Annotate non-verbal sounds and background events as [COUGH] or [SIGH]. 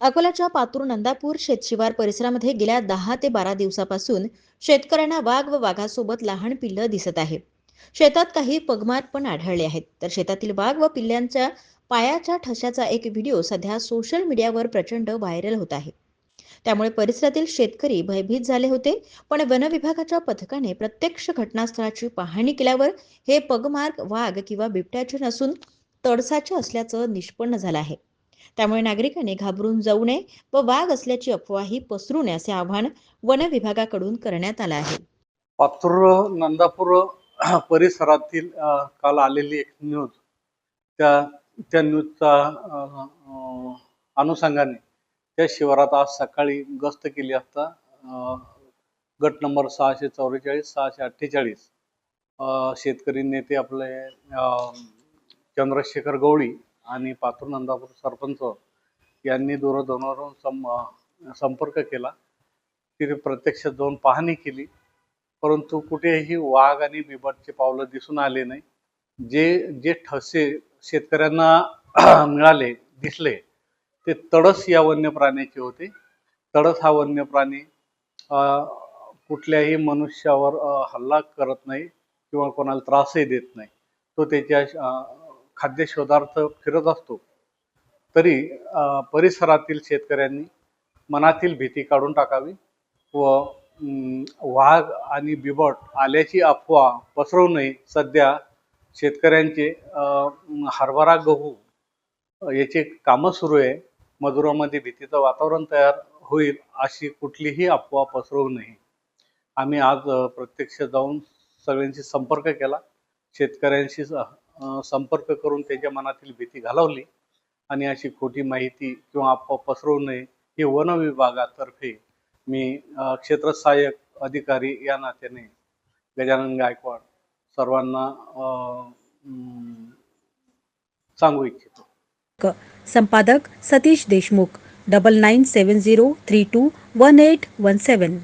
अकोल्याच्या पातूर नंदापूर शेतशिवार परिसरामध्ये गेल्या दहा ते बारा दिवसापासून शेतकऱ्यांना वाघ व वाघासोबत लहान पिल्लं दिसत आहे. शेतात काही पगमार पण आढळले आहेत. तर शेतातील वाघ व पिल्ल्यांच्या पायाच्या ठशाचा एक व्हिडिओ सध्या सोशल मीडियावर प्रचंड व्हायरल होत आहे. त्यामुळे परिसरातील शेतकरी भयभीत झाले होते पण वनविभागाच्या पथकाने प्रत्यक्ष घटनास्थळाची पाहणी केल्यावर हे पगमार्क वाघ किंवा बिबट्याचे नसून तडसाचे असल्याचं निष्पन्न झालं आहे. त्यामुळे नागरिकांनी घाबरून जाऊ नये व वाघ असल्याची अफवाही पसरू नये असे आवाहन वन विभागाकडून करण्यात आलं आहे. पाथुर नंदापूर [CLEARS THROAT] परिसरातील काल आलेली एक न्यूज. त्या त्या न्यूजचा अनुषंगाने त्या शिवारात आज सकाळी गस्त केली असता गट नंबर सहाशे चौवेचाळीस सहाशे अठ्ठेचाळीस शेतकरी नेते आपले चंद्रशेखर गवळी आणि पातूर नंदापूर सरपंच यांनी दूरध्वनीवरून सं संपर्क केला. तिथे प्रत्यक्ष जाऊन पाहणी केली. परंतु कुठेही वाघ आणि बिबटचे पावलं दिसून आले नाही. जे जे ठसे शेतकऱ्यांना [CLEARS THROAT] मिळाले दिसले ते तडस या वन्य प्राण्याचे होते. तडस हा वन्य प्राणी कुठल्याही मनुष्यावर हल्ला करत नाही किंवा कोणाला त्रासही देत नाही. तो त्याच्या खाद्यशोधार्थ खाद्य शोधार्थ फिरत असतो तरी परिसरातील शेतकऱ्यांनी मनातील भीती काढून टाकावी व वाघ आणि बिबट आल्याची अफवा पसरवू नये. सध्या शेतकऱ्यांचे हरभरा गहू याचे कामं सुरू आहे. मजुरामध्ये भीतीचं वातावरण तयार होईल अशी कुठलीही अफवा पसरवू नये. आम्ही आज प्रत्यक्ष जाऊन सगळ्यांशी संपर्क केला. शेतकऱ्यांशी संपर्क करून त्यांच्या मनातील भीती घालवली आणि अशी खोटी माहिती किंवा अफवा पसरवू नये ही वन विभागातर्फे मी क्षेत्र सहाय्यक अधिकारी या नात्याने गजानन गायकवाड सर्वांना सांगू इच्छितो. संपादक Satish Deshmukh double nine seven zero three two one eight one seven.